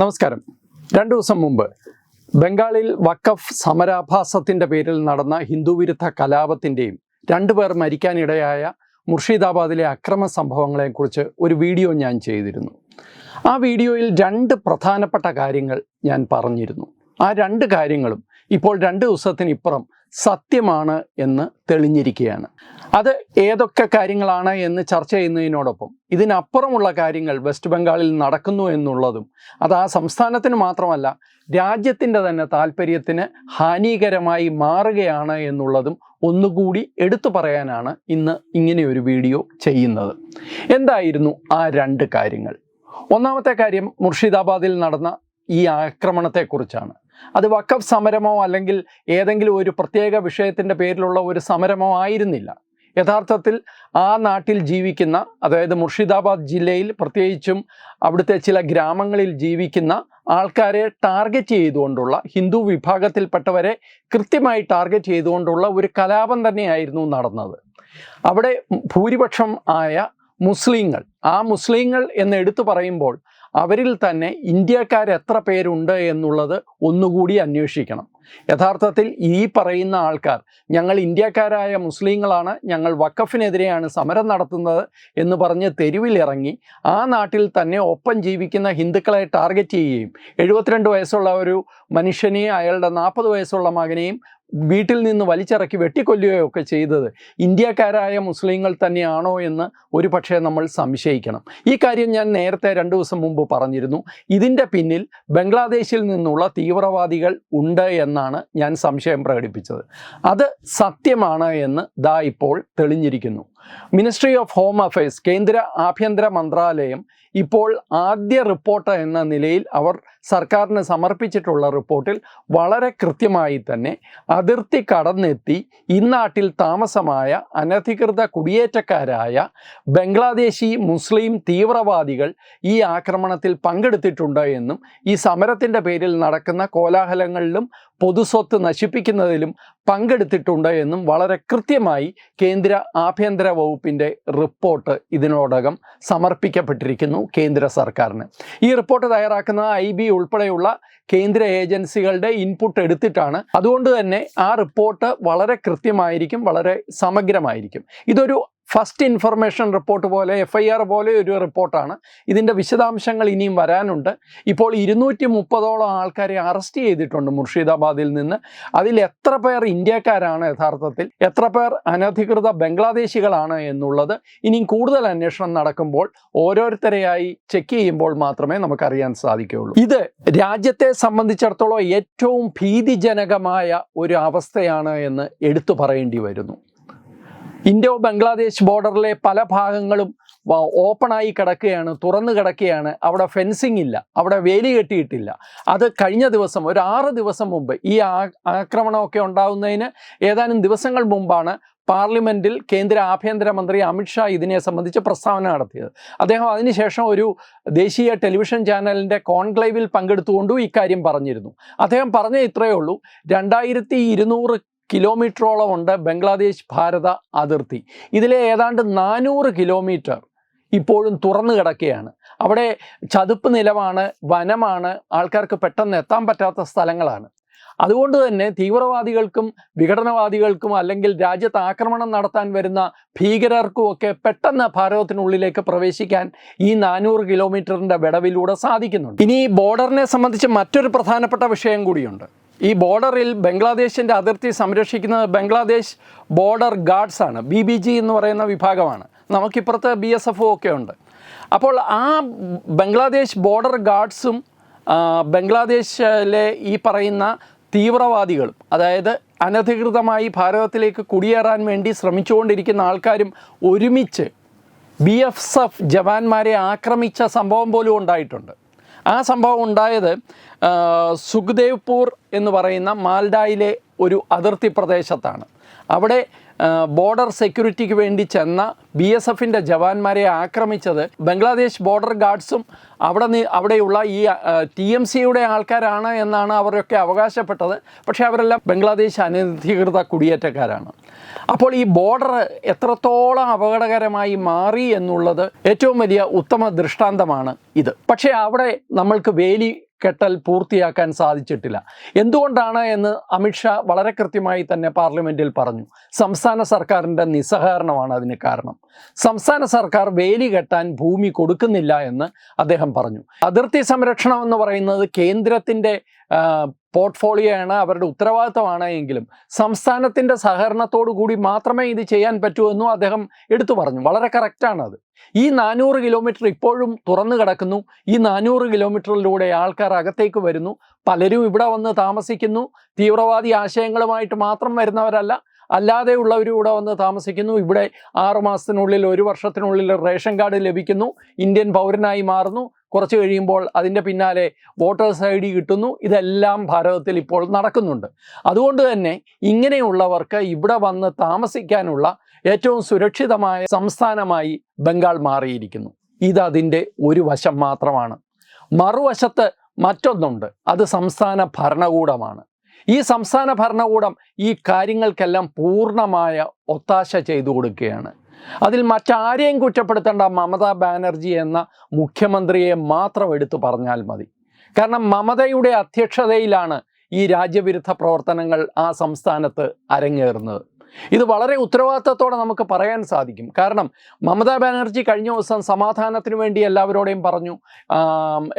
നമസ്കാരം. രണ്ടു ദിവസം മുമ്പ് ബംഗാളിൽ വഖഫ് സമരാഭാസത്തിന്റെ പേരിൽ നടന്ന ഹിന്ദുവിരുദ്ധ കലാപത്തിന്റെയും രണ്ടുപേർ മരിക്കാനിടയായ മുർഷിദാബാദിലെ അക്രമ സംഭവങ്ങളെക്കുറിച്ച് ഒരു വീഡിയോ ഞാൻ ചെയ്തിരുന്നു. ആ വീഡിയോയിൽ രണ്ട് പ്രധാനപ്പെട്ട കാര്യങ്ങൾ ഞാൻ പറഞ്ഞിരുന്നു. ആ രണ്ട് കാര്യങ്ങളും ഇപ്പോൾ രണ്ട് ദിവസത്തിനിപ്പുറം സത്യമാണ് എന്ന് തെളിഞ്ഞിരിക്കുകയാണ്. അത് ഏതൊക്കെ കാര്യങ്ങളാണ് എന്ന് ചർച്ച ചെയ്യുന്നതിനോടൊപ്പം ഇതിനപ്പുറമുള്ള കാര്യങ്ങൾ വെസ്റ്റ് ബംഗാളിൽ നടക്കുന്നു എന്നുള്ളതും അത് ആ സംസ്ഥാനത്തിന് മാത്രമല്ല രാജ്യത്തിന്റെ തന്നെ താല്പര്യത്തിന് ഹാനികരമായി മാറുകയാണ് എന്നുള്ളതും ഒന്നുകൂടി എടുത്തു പറയാനാണ് ഇന്ന് ഇങ്ങനെ ഒരു വീഡിയോ ചെയ്യുന്നത്. എന്തായിരുന്നു ആ രണ്ട് കാര്യങ്ങൾ? ഒന്നാമത്തെ കാര്യം മുർഷിദാബാദിൽ നടന്ന ഈ ആക്രമണത്തെക്കുറിച്ചാണ്. അത് വക്കഫ് സമരമോ അല്ലെങ്കിൽ ഏതെങ്കിലും ഒരു പ്രത്യേക വിഷയത്തിന്റെ പേരിലുള്ള ഒരു സമരമോ ആയിരുന്നില്ല. യഥാർത്ഥത്തിൽ ആ നാട്ടിൽ ജീവിക്കുന്ന അതായത് മുർഷിദാബാദ് ജില്ലയിൽ പ്രത്യേകിച്ചും അവിടുത്തെ ചില ഗ്രാമങ്ങളിൽ ജീവിക്കുന്ന ആൾക്കാരെ ടാർഗറ്റ് ചെയ്തുകൊണ്ടുള്ള ഹിന്ദു വിഭാഗത്തിൽപ്പെട്ടവരെ കൃത്യമായി ടാർഗറ്റ് ചെയ്തുകൊണ്ടുള്ള ഒരു കലാപം തന്നെയായിരുന്നു നടന്നത്. അവിടെ ഭൂരിപക്ഷം ആയ മുസ്ലിങ്ങൾ ആ മുസ്ലിങ്ങൾ എന്ന് എടുത്തു പറയുമ്പോൾ അവരിൽ തന്നെ ഇന്ത്യക്കാർ എത്ര പേരുണ്ട് എന്നുള്ളത് ഒന്നുകൂടി അന്വേഷിക്കണം. യഥാർത്ഥത്തിൽ ഈ പറയുന്ന ആൾക്കാർ ഞങ്ങൾ ഇന്ത്യക്കാരായ മുസ്ലിങ്ങളാണ് ഞങ്ങൾ വക്കഫിനെതിരെയാണ് സമരം നടത്തുന്നത് എന്ന് പറഞ്ഞ് തെരുവിലിറങ്ങി ആ നാട്ടിൽ തന്നെ ഒപ്പം ജീവിക്കുന്ന ഹിന്ദുക്കളെ ടാർഗറ്റ് ചെയ്യുകയും എഴുപത്തിരണ്ട് വയസ്സുള്ള ഒരു മനുഷ്യനെയും അയാളുടെ നാൽപ്പത് വയസ്സുള്ള മകനെയും വീട്ടിൽ നിന്ന് വലിച്ചിറക്കി വെട്ടിക്കൊല്ലുകയോ ഒക്കെ ചെയ്തത് ഇന്ത്യക്കാരായ മുസ്ലിങ്ങൾ തന്നെയാണോ എന്ന് ഒരു പക്ഷേ നമ്മൾ സംശയിക്കണം. ഈ കാര്യം ഞാൻ നേരത്തെ രണ്ട് ദിവസം മുമ്പ് പറഞ്ഞിരുന്നു. ഇതിന്റെ പിന്നിൽ ബംഗ്ലാദേശിൽ നിന്നുള്ള തീവ്രവാദികൾ ഉണ്ട് എന്നാണ് ഞാൻ സംശയം പ്രകടിപ്പിച്ചത്. അത് സത്യമാണ് എന്ന് ദാ ഇപ്പോൾ തെളിഞ്ഞിരിക്കുന്നു. മിനിസ്ട്രി ഓഫ് ഹോം അഫയേഴ്സ് കേന്ദ്ര ആഭ്യന്തര മന്ത്രാലയം ഇപ്പോൾ ആദ്യ റിപ്പോർട്ട് എന്ന നിലയിൽ അവർ സർക്കാരിന് സമർപ്പിച്ചിട്ടുള്ള റിപ്പോർട്ടിൽ വളരെ കൃത്യമായി തന്നെ അതിർത്തി കടന്നെത്തി ഇന്നാട്ടിൽ താമസമായ അനധികൃത കുടിയേറ്റക്കാരായ ബംഗ്ലാദേശി മുസ്ലിം തീവ്രവാദികൾ ഈ ആക്രമണത്തിൽ പങ്കെടുത്തിട്ടുണ്ട് എന്നും ഈ സമരത്തിന്റെ പേരിൽ നടക്കുന്ന കോലാഹലങ്ങളിലും പൊതുസ്വത്ത് നശിപ്പിക്കുന്നതിലും പങ്കെടുത്തിട്ടുണ്ട് എന്നും വളരെ കൃത്യമായി കേന്ദ്ര ആഭ്യന്തര വകുപ്പിന്റെ റിപ്പോർട്ട് ഇതിനോടകം സമർപ്പിക്കപ്പെട്ടിരിക്കുന്നു കേന്ദ്ര സർക്കാരിന്. ഈ റിപ്പോർട്ട് തയ്യാറാക്കുന്ന ഐ ബി ഉൾപ്പെടെയുള്ള കേന്ദ്ര ഏജൻസികളുടെ ഇൻപുട്ട് എടുത്തിട്ടാണ്. അതുകൊണ്ട് തന്നെ ആ റിപ്പോർട്ട് വളരെ കൃത്യമായിരിക്കും വളരെ സമഗ്രമായിരിക്കും. ഇതൊരു ഫസ്റ്റ് ഇൻഫർമേഷൻ റിപ്പോർട്ട് പോലെ എഫ് ഐ ആർ പോലെ ഒരു റിപ്പോർട്ടാണ്. ഇതിന്റെ വിശദാംശങ്ങൾ ഇനിയും വരാനുണ്ട്. ഇപ്പോൾ ഇരുന്നൂറ്റി മുപ്പതോളം ആൾക്കാരെ അറസ്റ്റ് ചെയ്തിട്ടുണ്ട് മുർഷിദാബാദിൽ നിന്ന്. അതിൽ എത്ര പേർ ഇന്ത്യക്കാരാണ് യഥാർത്ഥത്തിൽ? എത്ര പേർ അനധികൃത ബംഗ്ലാദേശികളാണ് എന്നുള്ളത് ഇനിയും കൂടുതൽ അന്വേഷണം നടക്കുമ്പോൾ ഓരോരുത്തരെയായി ചെക്ക് ചെയ്യുമ്പോൾ മാത്രമേ നമുക്കറിയാൻ സാധിക്കുകയുള്ളൂ. ഇത് രാജ്യത്തെ സംബന്ധിച്ചിടത്തോളം ഏറ്റവും ഭീതിജനകമായ ഒരു അവസ്ഥയാണ് എന്ന് എടുത്തു പറയേണ്ടി വരുന്നു. ഇൻഡോ ബംഗ്ലാദേശ് ബോർഡറിലെ പല ഭാഗങ്ങളും ഓപ്പണായി കിടക്കുകയാണ് തുറന്നു കിടക്കുകയാണ്. അവിടെ ഫെൻസിങ് ഇല്ല അവിടെ വേലി കെട്ടിയിട്ടില്ല. അത് കഴിഞ്ഞ ദിവസം ഒരു ആറ് ദിവസം മുമ്പ് ഈ ആക്രമണമൊക്കെ ഉണ്ടാകുന്നതിന് ഏതാനും ദിവസങ്ങൾ മുമ്പാണ് പാർലമെന്റിൽ കേന്ദ്ര ആഭ്യന്തരമന്ത്രി അമിത്ഷാ ഇതിനെ സംബന്ധിച്ച് പ്രസ്താവന നടത്തിയത്. അദ്ദേഹം അതിനുശേഷം ഒരു ദേശീയ ടെലിവിഷൻ ചാനലിന്റെ കോൺക്ലേവിൽ പങ്കെടുത്തുകൊണ്ടും ഇക്കാര്യം പറഞ്ഞിരുന്നു. അദ്ദേഹം പറഞ്ഞേ ഇത്രയേ ഉള്ളൂ. രണ്ടായിരത്തി ഇരുന്നൂറ് കിലോമീറ്ററോളം ഉണ്ട് ബംഗ്ലാദേശ് ഭാരത അതിർത്തി. ഇതിലെ ഏതാണ്ട് നാനൂറ് കിലോമീറ്റർ ഇപ്പോഴും തുറന്നു കിടക്കുകയാണ്. അവിടെ ചതുപ്പ് നിലമാണ് വനമാണ് ആൾക്കാർക്ക് പെട്ടെന്ന് എത്താൻ പറ്റാത്ത സ്ഥലങ്ങളാണ്. അതുകൊണ്ട് തന്നെ തീവ്രവാദികൾക്കും വിഘടനവാദികൾക്കും അല്ലെങ്കിൽ രാജ്യത്ത് ആക്രമണം നടത്താൻ വരുന്ന ഭീകരർക്കും ഒക്കെ പെട്ടെന്ന് ഭാരതത്തിനുള്ളിലേക്ക് പ്രവേശിക്കാൻ ഈ നാനൂറ് കിലോമീറ്ററിന്റെ വിടവിലൂടെ സാധിക്കുന്നുണ്ട്. ഇനി ബോർഡറിനെ സംബന്ധിച്ച് മറ്റൊരു പ്രധാനപ്പെട്ട വിഷയം കൂടിയുണ്ട്. ഈ ബോർഡറിൽ ബംഗ്ലാദേശിന്റെ അതിർത്തി സംരക്ഷിക്കുന്നത് ബംഗ്ലാദേശ് ബോർഡർ ഗാർഡ്സ് ആണ് ബി ബി ജി എന്ന് പറയുന്ന വിഭാഗമാണ്. നമുക്കിപ്പുറത്ത് ബി എസ് എഫ് ഒക്കെ ഉണ്ട്. അപ്പോൾ ആ ബംഗ്ലാദേശ് ബോർഡർ ഗാർഡ്സും ബംഗ്ലാദേശിലെ ഈ പറയുന്ന തീവ്രവാദികളും അതായത് അനധികൃതമായി ഭാരതത്തിലേക്ക് കുടിയേറാൻ വേണ്ടി ശ്രമിച്ചുകൊണ്ടിരിക്കുന്ന ആൾക്കാരും ഒരുമിച്ച് ബി എഫ് എഫ് ജവാന്മാരെ ആക്രമിച്ച സംഭവം പോലും ഉണ്ടായിട്ടുണ്ട്. ആ സംഭവം ഉണ്ടായത് സുഖ്ദേവ്പൂർ എന്ന് പറയുന്ന മാൽഡായിലെ ഒരു അതിർത്തി പ്രദേശത്താണ്. അവിടെ ബോർഡർ സെക്യൂരിറ്റിക്ക് വേണ്ടി ചെന്ന ബി എസ് എഫിന്റെ ജവാന്മാരെ ആക്രമിച്ചത് ബംഗ്ലാദേശ് ബോർഡർ ഗാർഡ്സും അവിടെ അവിടെയുള്ള ഈ ടി എം സിയുടെ ആൾക്കാരാണ് എന്നാണ് അവരൊക്കെ അവകാശപ്പെട്ടത്. പക്ഷേ അവരെല്ലാം ബംഗ്ലാദേശ് അനധികൃത കുടിയേറ്റക്കാരാണ്. അപ്പോൾ ഈ ബോർഡർ എത്രത്തോളം അപകടകരമായി മാറി എന്നുള്ളത് ഏറ്റവും വലിയ ഉത്തമ ദൃഷ്ടാന്തമാണ് ഇത്. പക്ഷേ അവിടെ നമ്മൾക്ക് വേലി കെട്ടൽ പൂർത്തിയാക്കാൻ സാധിച്ചിട്ടില്ല. എന്തുകൊണ്ടാണ് എന്ന് അമിത്ഷാ വളരെ കൃത്യമായി തന്നെ പാർലമെന്റിൽ പറഞ്ഞു. സംസ്ഥാന സർക്കാരിന്റെ നിസ്സഹകരണമാണ് അതിന് കാരണം. സംസ്ഥാന സർക്കാർ വേലി കെട്ടാൻ ഭൂമി കൊടുക്കുന്നില്ല എന്ന് അദ്ദേഹം പറഞ്ഞു. അതിർത്തി സംരക്ഷണം എന്ന് പറയുന്നത് കേന്ദ്രത്തിന്റെ പോർട്ട്ഫോളിയോയാണ് അവരുടെ ഉത്തരവാദിത്തമാണ് എങ്കിലും സംസ്ഥാനത്തിന്റെ സഹകരണത്തോടു കൂടി മാത്രമേ ഇത് ചെയ്യാൻ പറ്റൂ എന്നും അദ്ദേഹം എടുത്തു പറഞ്ഞു. വളരെ കറക്റ്റാണ് അത്. ഈ നാനൂറ് കിലോമീറ്റർ ഇപ്പോഴും തുറന്നു കിടക്കുന്നു. ഈ നാനൂറ് കിലോമീറ്ററിലൂടെ ആൾക്കാർ അകത്തേക്ക് വരുന്നു. പലരും ഇവിടെ വന്ന് താമസിക്കുന്നു. തീവ്രവാദി ആശയങ്ങളുമായിട്ട് മാത്രം വരുന്നവരല്ല. അല്ലാതെയുള്ളവരും ഇവിടെ വന്ന് താമസിക്കുന്നു. ഇവിടെ ആറുമാസത്തിനുള്ളിൽ ഒരു വർഷത്തിനുള്ളിൽ റേഷൻ കാർഡ് ലഭിക്കുന്നു. ഇന്ത്യൻ പൗരനായി മാറുന്നു. കുറച്ച് കഴിയുമ്പോൾ അതിന്റെ പിന്നാലെ വോട്ടേഴ്സ് ഐ ഡി കിട്ടുന്നു. ഇതെല്ലാം ഭാരതത്തിൽ ഇപ്പോൾ നടക്കുന്നുണ്ട്. അതുകൊണ്ട് തന്നെ ഇങ്ങനെയുള്ളവർക്ക് ഇവിടെ വന്ന് താമസിക്കാനുള്ള ഏറ്റവും സുരക്ഷിതമായ സംസ്ഥാനമായി ബംഗാൾ മാറിയിരിക്കുന്നു. ഇതതിന്റെ ഒരു വശം മാത്രമാണ്. മറുവശത്ത് മറ്റൊന്നുണ്ട്. അത് സംസ്ഥാന ഭരണകൂടമാണ്. ഈ സംസ്ഥാന ഭരണകൂടം ഈ കാര്യങ്ങൾക്കെല്ലാം പൂർണമായ ഒത്താശ ചെയ്തു കൊടുക്കുകയാണ്. അതിൽ മറ്റാരെയും കുറ്റപ്പെടുത്തേണ്ട മമതാ ബാനർജി എന്ന മുഖ്യമന്ത്രിയെ മാത്രം എടുത്തു പറഞ്ഞാൽ മതി. കാരണം മമതയുടെ അധ്യക്ഷതയിലാണ് ഈ രാജ്യവിരുദ്ധ പ്രവർത്തനങ്ങൾ ആ സംസ്ഥാനത്ത് അരങ്ങേറുന്നത്. ഇത് വളരെ ഉത്തരവാദിത്തത്തോടെ നമുക്ക് പറയാൻ സാധിക്കും. കാരണം മമതാ ബാനർജി കഴിഞ്ഞ ദിവസം സമാധാനത്തിന് വേണ്ടി എല്ലാവരോടെയും പറഞ്ഞു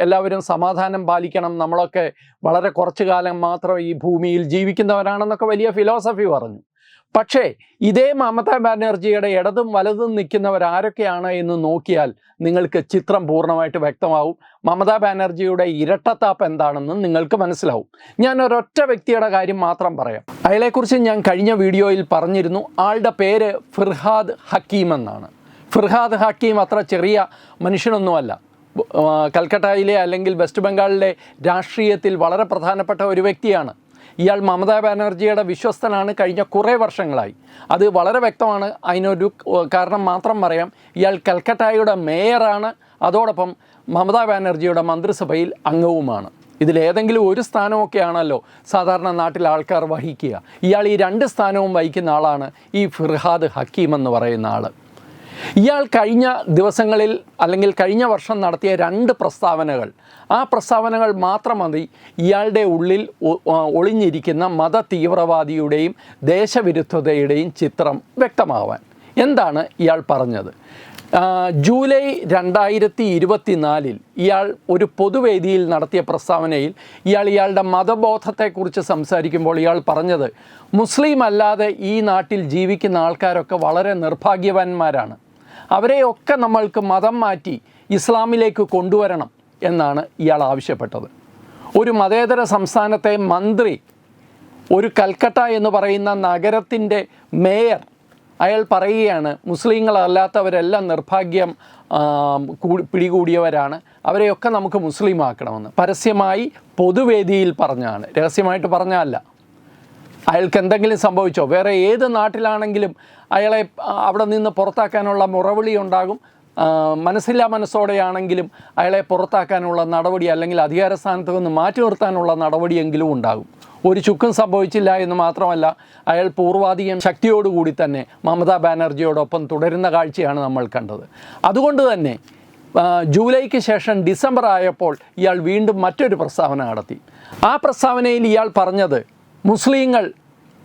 എല്ലാവരും സമാധാനം പാലിക്കണം നമ്മളൊക്കെ വളരെ കുറച്ചു കാലം മാത്രം ഈ ഭൂമിയിൽ ജീവിക്കുന്നവരാണെന്നൊക്കെ വലിയ ഫിലോസഫി പറഞ്ഞു. പക്ഷേ ഇതേ മമതാ ബാനർജിയുടെ ഇടതും വലതും നിൽക്കുന്നവർ ആരൊക്കെയാണ് എന്ന് നോക്കിയാൽ നിങ്ങൾക്ക് ചിത്രം പൂർണമായിട്ട് വ്യക്തമാവും. മമതാ ബാനർജിയുടെ ഇരട്ടത്താപ്പ് എന്താണെന്ന് നിങ്ങൾക്ക് മനസ്സിലാവും. ഞാൻ ഒരൊറ്റ വ്യക്തിയുടെ കാര്യം മാത്രം പറയാം. അയാളെക്കുറിച്ച് ഞാൻ കഴിഞ്ഞ വീഡിയോയിൽ പറഞ്ഞിരുന്നു. ആളുടെ പേര് ഫിർഹാദ് ഹക്കീം എന്നാണ്. ഫിർഹാദ് ഹക്കീം അത്ര ചെറിയ മനുഷ്യനൊന്നുമല്ല. കൽക്കട്ടയിലെ അല്ലെങ്കിൽ വെസ്റ്റ് ബംഗാളിലെ രാഷ്ട്രീയത്തിൽ വളരെ പ്രധാനപ്പെട്ട ഒരു വ്യക്തിയാണ്. ഇയാൾ മമതാ ബാനർജിയുടെ വിശ്വസ്തനാണ് കഴിഞ്ഞ കുറേ വർഷങ്ങളായി. അത് വളരെ വ്യക്തമാണ്. അതിനൊരു കാരണം മാത്രം പറയാം. ഇയാൾ കൽക്കട്ടയുടെ മേയറാണ്. അതോടൊപ്പം മമതാ ബാനർജിയുടെ മന്ത്രിസഭയിൽ അംഗവുമാണ്. ഇതിലേതെങ്കിലും ഒരു സ്ഥാനമൊക്കെ ആണല്ലോ സാധാരണ നാട്ടിൽ ആൾക്കാർ വഹിക്കുക. ഇയാൾ ഈ രണ്ട് സ്ഥാനവും വഹിക്കുന്ന ആളാണ് ഈ ഫിർഹാദ് ഹക്കീം എന്ന് പറയുന്ന ആൾ ഇയാൾ കഴിഞ്ഞ ദിവസങ്ങളിൽ അല്ലെങ്കിൽ കഴിഞ്ഞ വർഷം നടത്തിയ രണ്ട് പ്രസ്താവനകൾ. ആ പ്രസ്താവനകൾ മാത്രം മതി ഇയാളുടെ ഉള്ളിൽ ഒളിഞ്ഞിരിക്കുന്ന മത തീവ്രവാദിയുടെയും ദേശവിരുദ്ധതയുടെയും ചിത്രം വ്യക്തമാവാൻ. എന്താണ് ഇയാൾ പറഞ്ഞത്? ജൂലൈ രണ്ടായിരത്തി ഇരുപത്തിനാലിൽ ഇയാൾ ഒരു പൊതുവേദിയിൽ നടത്തിയ പ്രസ്താവനയിൽ ഇയാൾ ഇയാളുടെ മതബോധത്തെക്കുറിച്ച് സംസാരിക്കുമ്പോൾ ഇയാൾ പറഞ്ഞത് മുസ്ലിം അല്ലാതെ ഈ നാട്ടിൽ ജീവിക്കുന്ന ആൾക്കാരൊക്കെ വളരെ നിർഭാഗ്യവാന്മാരാണ്. അവരെയൊക്കെ നമ്മൾക്ക് മതം മാറ്റി ഇസ്ലാമിലേക്ക് കൊണ്ടുവരണം എന്നാണ് ഇയാൾ ആവശ്യപ്പെട്ടത്. ഒരു മതേതര സംസ്ഥാനത്തെ മന്ത്രി ഒരു കൽക്കട്ട എന്ന് പറയുന്ന നഗരത്തിന്റെ മേയർ അയാൾ പറയുകയാണ് മുസ്ലിങ്ങളല്ലാത്തവരെല്ലാം നിർഭാഗ്യം പിടികൂടിയവരാണ്. അവരെയൊക്കെ നമുക്ക് മുസ്ലിമാക്കണമെന്ന്. പരസ്യമായി പൊതുവേദിയിൽ പറഞ്ഞാണ്. രഹസ്യമായിട്ട് പറഞ്ഞല്ല അയാൾക്ക് എന്തെങ്കിലും സംഭവിച്ചോ? വേറെ ഏത് നാട്ടിലാണെങ്കിലും അയാളെ അവിടെ നിന്ന് പുറത്താക്കാനുള്ള മുറവിളി ഉണ്ടാകും. മനസ്സില്ലാ മനസ്സോടെയാണെങ്കിലും അയാളെ പുറത്താക്കാനുള്ള നടപടി അല്ലെങ്കിൽ അധികാര സ്ഥാനത്ത് നിന്ന് മാറ്റി നിർത്താനുള്ള നടപടിയെങ്കിലും ഉണ്ടാകും. ഒരു ചുക്കും സംഭവിച്ചില്ല എന്ന് മാത്രമല്ല അയാൾ പൂർവാധികം ശക്തിയോടുകൂടി തന്നെ മമതാ ബാനർജിയോടൊപ്പം തുടരുന്ന കാഴ്ചയാണ് നമ്മൾ കണ്ടത്. അതുകൊണ്ട് തന്നെ ജൂലൈക്ക് ശേഷം ഡിസംബർ ആയപ്പോൾ ഇയാൾ വീണ്ടും മറ്റൊരു പ്രസ്താവന നടത്തി. ആ പ്രസ്താവനയിൽ ഇയാൾ പറഞ്ഞത് മുസ്ലിങ്ങൾ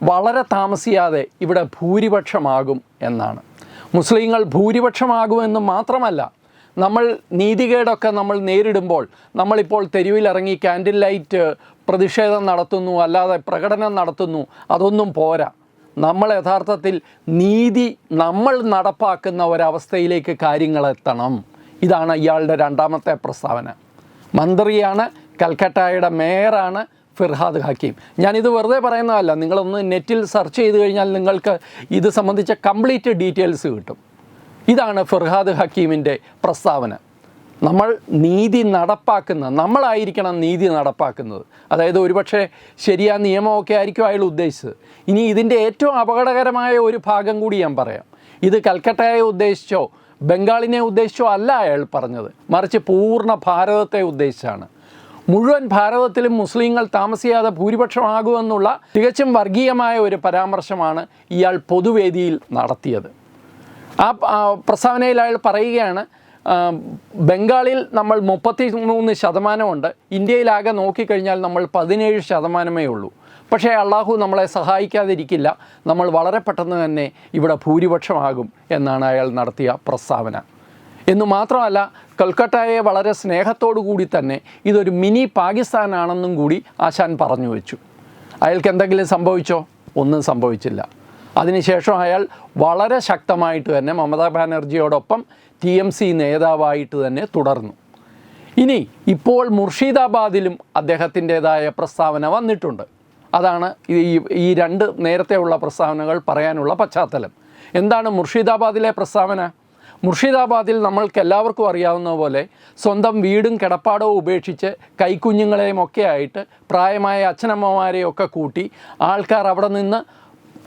വളരെ താമസിയാതെ ഇവിടെ ഭൂരിപക്ഷമാകും എന്നാണ്. മുസ്ലിങ്ങൾ ഭൂരിപക്ഷമാകുമെന്ന് മാത്രമല്ല നമ്മൾ നീതികേടൊക്കെ നമ്മൾ നേരിടുമ്പോൾ നമ്മളിപ്പോൾ തെരുവിലിറങ്ങി ക്യാൻഡിൽ ലൈറ്റ് പ്രതിഷേധം നടത്തുന്നു അല്ലാതെ പ്രകടനം നടത്തുന്നു അതൊന്നും പോരാ. നമ്മൾ യഥാർത്ഥത്തിൽ നീതി നമ്മൾ നടപ്പാക്കുന്ന ഒരവസ്ഥയിലേക്ക് കാര്യങ്ങളെത്തണം ഇതാണ് ഇയാളുടെ രണ്ടാമത്തെ പ്രസ്താവന. മന്ത്രിയാണ് കൽക്കട്ടയുടെ മേയറാണ് ഫിർഹാദ് ഹക്കീം. ഞാനിത് വെറുതെ പറയുന്നതല്ല. നിങ്ങളൊന്ന് നെറ്റിൽ സെർച്ച് ചെയ്ത് കഴിഞ്ഞാൽ നിങ്ങൾക്ക് ഇത് സംബന്ധിച്ച കംപ്ലീറ്റ് ഡീറ്റെയിൽസ് കിട്ടും. ഇതാണ് ഫിർഹാദ് ഹക്കീമിന്റെ പ്രസ്താവന. നമ്മൾ നീതി നടപ്പാക്കുന്ന നമ്മളായിരിക്കണം നീതി നടപ്പാക്കുന്നത്. അതായത് ഒരുപക്ഷെ ശരിയാ നിയമമൊക്കെ ആയിരിക്കും അയാൾ ഉദ്ദേശിച്ചത്. ഇനി ഇതിന്റെ ഏറ്റവും അപകടകരമായ ഒരു ഭാഗം കൂടി ഞാൻ പറയാം. ഇത് കൽക്കട്ടയെ ഉദ്ദേശിച്ചോ ബംഗാളിനെ ഉദ്ദേശിച്ചോ അല്ല അയാൾ പറഞ്ഞത്. മറിച്ച് പൂർണ ഭാരതത്തെ ഉദ്ദേശിച്ചാണ്. മുഴുവൻ ഭാരതത്തിലും മുസ്ലിങ്ങൾ താമസിയാതെ ഭൂരിപക്ഷമാകുമെന്നുള്ള തികച്ചും വർഗീയമായ ഒരു പരാമർശമാണ് ഇയാൾ പൊതുവേദിയിൽ നടത്തിയത്. ആ പ്രസ്താവനയിൽ അയാൾ പറയുകയാണ് ബംഗാളിൽ നമ്മൾ മുപ്പത്തി മൂന്ന് ശതമാനമുണ്ട് ഇന്ത്യയിലാകെ നോക്കിക്കഴിഞ്ഞാൽ നമ്മൾ പതിനേഴ് ശതമാനമേ ഉള്ളൂ. പക്ഷേ അള്ളാഹു നമ്മളെ സഹായിക്കാതിരിക്കില്ല നമ്മൾ വളരെ പെട്ടെന്ന് തന്നെ ഇവിടെ ഭൂരിപക്ഷമാകും എന്നാണ് അയാൾ നടത്തിയ പ്രസ്താവന. എന്ന് മാത്രമല്ല കൽക്കട്ടയെ വളരെ സ്നേഹത്തോടു കൂടി തന്നെ ഇതൊരു മിനി പാകിസ്ഥാനാണെന്നും കൂടി ആശാൻ പറഞ്ഞു വെച്ചു. അയാൾക്ക് എന്തെങ്കിലും സംഭവിച്ചോ? ഒന്നും സംഭവിച്ചില്ല. അതിനുശേഷം അയാൾ വളരെ ശക്തമായിട്ട് തന്നെ മമതാ ബാനർജിയോടൊപ്പം ടി എം സി നേതാവായിട്ട് തന്നെ തുടർന്നു. ഇനി ഇപ്പോൾ മുർഷിദാബാദിലും അദ്ദേഹത്തിന്റെതായ പ്രസ്താവന വന്നിട്ടുണ്ട്. അതാണ് ഈ ഈ രണ്ട് നേരത്തെയുള്ള പ്രസ്താവനകൾ പറയാനുള്ള പശ്ചാത്തലം. എന്താണ് മുർഷിദാബാദിലെ പ്രസ്താവന? മുർഷിദാബാദിൽ നമ്മൾക്ക് എല്ലാവർക്കും അറിയാവുന്ന പോലെ സ്വന്തം വീടും കിടപ്പാടവും ഉപേക്ഷിച്ച് കൈക്കുഞ്ഞുങ്ങളെയും ഒക്കെ ആയിട്ട് പ്രായമായ അച്ഛനമ്മമാരെയൊക്കെ കൂട്ടി ആൾക്കാർ അവിടെ നിന്ന്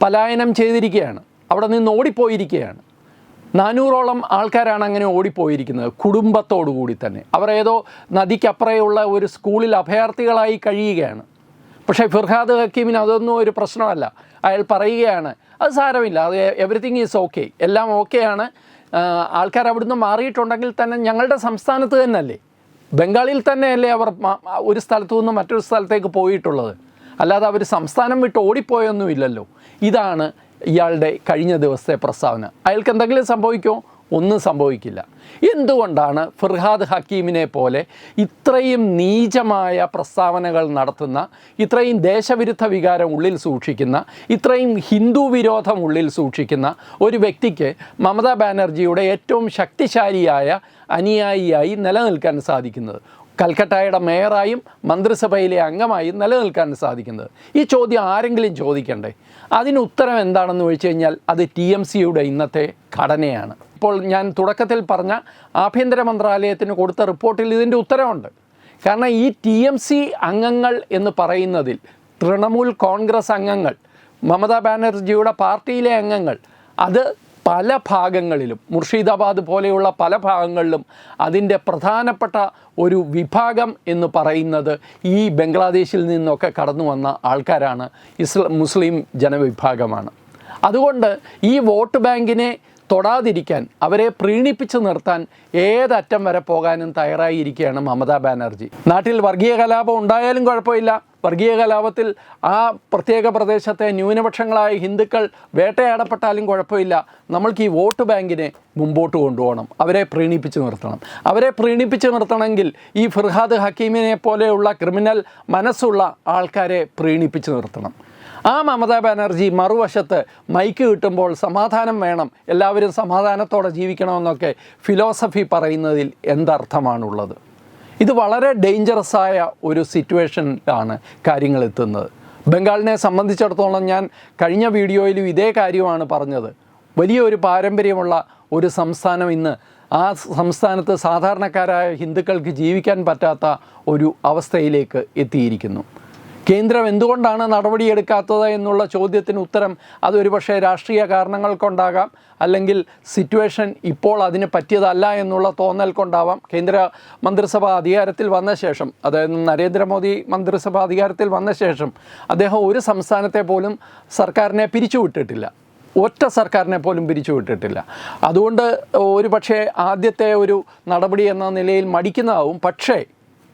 പലായനം ചെയ്തിരിക്കുകയാണ്. അവിടെ നിന്ന് ഓടിപ്പോയിരിക്കുകയാണ്. നാനൂറോളം ആൾക്കാരാണ് അങ്ങനെ ഓടിപ്പോയിരിക്കുന്നത് കുടുംബത്തോടു കൂടി തന്നെ. അവർ ഏതോ നദിക്കപ്പുറയുള്ള ഒരു സ്കൂളിൽ അഭയാർത്ഥികളായി കഴിയുകയാണ്. പക്ഷേ ഫിർഹാദ് ഹക്കീമിന് അതൊന്നും ഒരു പ്രശ്നമല്ല. അയാൾ പറയുകയാണ് അത് സാരമില്ല അത് എവറിത്തിങ് ഈസ് ഓക്കെ എല്ലാം ഓക്കെയാണ് ആൾക്കാർ അവിടുന്ന് മാറിയിട്ടുണ്ടെങ്കിൽ തന്നെ ഞങ്ങളുടെ സംസ്ഥാനത്ത് തന്നെയല്ലേ? ബംഗാളിൽ തന്നെയല്ലേ അവർ ഒരു സ്ഥലത്തു നിന്ന് മറ്റൊരു സ്ഥലത്തേക്ക് പോയിട്ടുള്ളത്. അല്ലാതെ അവർ സംസ്ഥാനം വിട്ട് ഓടിപ്പോയൊന്നുമില്ലല്ലോ. ഇതാണ് ഇയാളുടെ കഴിഞ്ഞ ദിവസത്തെ പ്രസ്താവന. അയാൾക്ക് എന്തെങ്കിലും സംഭവിക്കുമോ? ഒന്നും സംഭവിക്കില്ല. എന്തുകൊണ്ടാണ് ഫിർഹാദ് ഹക്കീമിനെ പോലെ ഇത്രയും നീചമായ പ്രസ്താവനകൾ നടത്തുന്ന ഇത്രയും ദേശവിരുദ്ധ വികാരം ഉള്ളിൽ സൂക്ഷിക്കുന്ന ഇത്രയും ഹിന്ദു വിരോധം ഉള്ളിൽ സൂക്ഷിക്കുന്ന ഒരു വ്യക്തിക്ക് മമതാ ബാനർജിയുടെ ഏറ്റവും ശക്തിശാലിയായ അനുയായിയായി നിലനിൽക്കാൻ സാധിക്കുന്നത്? കൽക്കട്ടയുടെ മേയറായും മന്ത്രിസഭയിലെ അംഗമായും നിലനിൽക്കാൻ സാധിക്കുന്നത്? ഈ ചോദ്യം ആരെങ്കിലും ചോദിക്കണ്ടേ? അതിന് ഉത്തരം എന്താണെന്ന് ചോദിച്ചു കഴിഞ്ഞാൽ അത് ടി എം സിയുടെ ഇന്നത്തെ ഘടനയാണ്. ഇപ്പോൾ ഞാൻ തുടക്കത്തിൽ പറഞ്ഞ ആഭ്യന്തര മന്ത്രാലയത്തിന് കൊടുത്ത റിപ്പോർട്ടിൽ ഇതിന്റെ ഉത്തരവുണ്ട്. കാരണം ഈ ടി എം സി അംഗങ്ങൾ എന്ന് പറയുന്നതിൽ തൃണമൂൽ കോൺഗ്രസ് അംഗങ്ങൾ മമതാ ബാനർജിയുടെ പാർട്ടിയിലെ അംഗങ്ങൾ അത് പല ഭാഗങ്ങളിലും മുർഷിദാബാദ് പോലെയുള്ള പല ഭാഗങ്ങളിലും അതിന്റെ പ്രധാനപ്പെട്ട ഒരു വിഭാഗം എന്ന് പറയുന്നത് ഈ ബംഗ്ലാദേശിൽ നിന്നൊക്കെ കടന്നു വന്ന ആൾക്കാരാണ് ഇസ്ല മുസ്ലിം ജനവിഭാഗമാണ്. അതുകൊണ്ട് ഈ വോട്ട് ബാങ്കിനെ തൊടാതിരിക്കാൻ അവരെ പ്രീണിപ്പിച്ച് നിർത്താൻ ഏതറ്റം വരെ പോകാനും തയ്യാറായിരിക്കുകയാണ് മമതാ ബാനർജി. നാട്ടിൽ വർഗീയ കലാപം ഉണ്ടായാലും കുഴപ്പമില്ല. വർഗീയ കലാപത്തിൽ ആ പ്രത്യേക പ്രദേശത്തെ ന്യൂനപക്ഷങ്ങളായ ഹിന്ദുക്കൾ വേട്ടയാടപ്പെട്ടാലും കുഴപ്പമില്ല. നമ്മൾക്ക് ഈ വോട്ട് ബാങ്കിനെ മുമ്പോട്ട് കൊണ്ടുപോകണം. അവരെ പ്രീണിപ്പിച്ച് നിർത്തണം. അവരെ പ്രീണിപ്പിച്ച് നിർത്തണമെങ്കിൽ ഈ ഫിർഹാദ് ഹക്കീമിനെ പോലെയുള്ള ക്രിമിനൽ മനസ്സുള്ള ആൾക്കാരെ പ്രീണിപ്പിച്ച് നിർത്തണം. ആ മമതാ ബാനർജി മറുവശത്ത് മൈക്ക് കിട്ടുമ്പോൾ സമാധാനം വേണം. എല്ലാവരും സമാധാനത്തോടെ ജീവിക്കണമെന്നൊക്കെ ഫിലോസഫി പറയുന്നതിൽ എന്തർത്ഥമാണുള്ളത്? ഇത് വളരെ ഡേഞ്ചറസ് ആയ ഒരു സിറ്റുവേഷനിലാണ് കാര്യങ്ങൾ എത്തുന്നത്. ബംഗാളിനെ സംബന്ധിച്ചിടത്തോളം ഞാൻ കഴിഞ്ഞ വീഡിയോയിലും ഇതേ കാര്യമാണ് പറഞ്ഞത്. വലിയൊരു പാരമ്പര്യമുള്ള ഒരു സംസ്ഥാനം ഇന്ന് ആ സംസ്ഥാനത്ത് സാധാരണക്കാരായ ഹിന്ദുക്കൾക്ക് ജീവിക്കാൻ പറ്റാത്ത ഒരു അവസ്ഥയിലേക്ക് എത്തിയിരിക്കുന്നു. കേന്ദ്രം എന്തുകൊണ്ടാണ് നടപടിയെടുക്കാത്തത് എന്നുള്ള ചോദ്യത്തിന് ഉത്തരം അതൊരു പക്ഷേ രാഷ്ട്രീയ കാരണങ്ങൾ കൊണ്ടാകാം അല്ലെങ്കിൽ സിറ്റുവേഷൻ ഇപ്പോൾ അതിന് പറ്റിയതല്ല എന്നുള്ള തോന്നൽ കൊണ്ടാവാം. കേന്ദ്ര മന്ത്രിസഭ അധികാരത്തിൽ വന്ന ശേഷം അതായത് നരേന്ദ്രമോദി മന്ത്രിസഭ അധികാരത്തിൽ വന്ന ശേഷം അദ്ദേഹം ഒരു സംസ്ഥാനത്തെ പോലും സർക്കാരിനെ പിരിച്ചുവിട്ടിട്ടില്ല. ഒറ്റ സർക്കാരിനെ പോലും പിരിച്ചുവിട്ടിട്ടില്ല. അതുകൊണ്ട് ഒരു പക്ഷേ ആദ്യത്തെ ഒരു നടപടി എന്ന നിലയിൽ മടിക്കുന്നതാവും. പക്ഷേ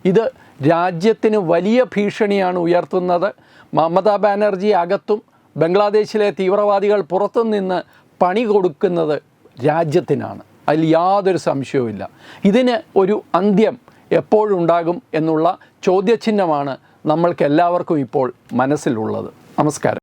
ഇത് രാജ്യത്തിന് വലിയ ഭീഷണിയാണ് ഉയർത്തുന്നത്. മമതാ ബാനർജി അകത്തും ബംഗ്ലാദേശിലെ തീവ്രവാദികൾ പുറത്തുനിന്ന് പണി കൊടുക്കുന്നത് രാജ്യത്തിനാണ്. അതിൽ യാതൊരു സംശയവുമില്ല. ഇതിന് ഒരു അന്ത്യം എപ്പോഴുണ്ടാകും എന്നുള്ള ചോദ്യചിഹ്നമാണ് നമ്മൾക്ക് എല്ലാവർക്കും ഇപ്പോൾ മനസ്സിലുള്ളത്. നമസ്കാരം.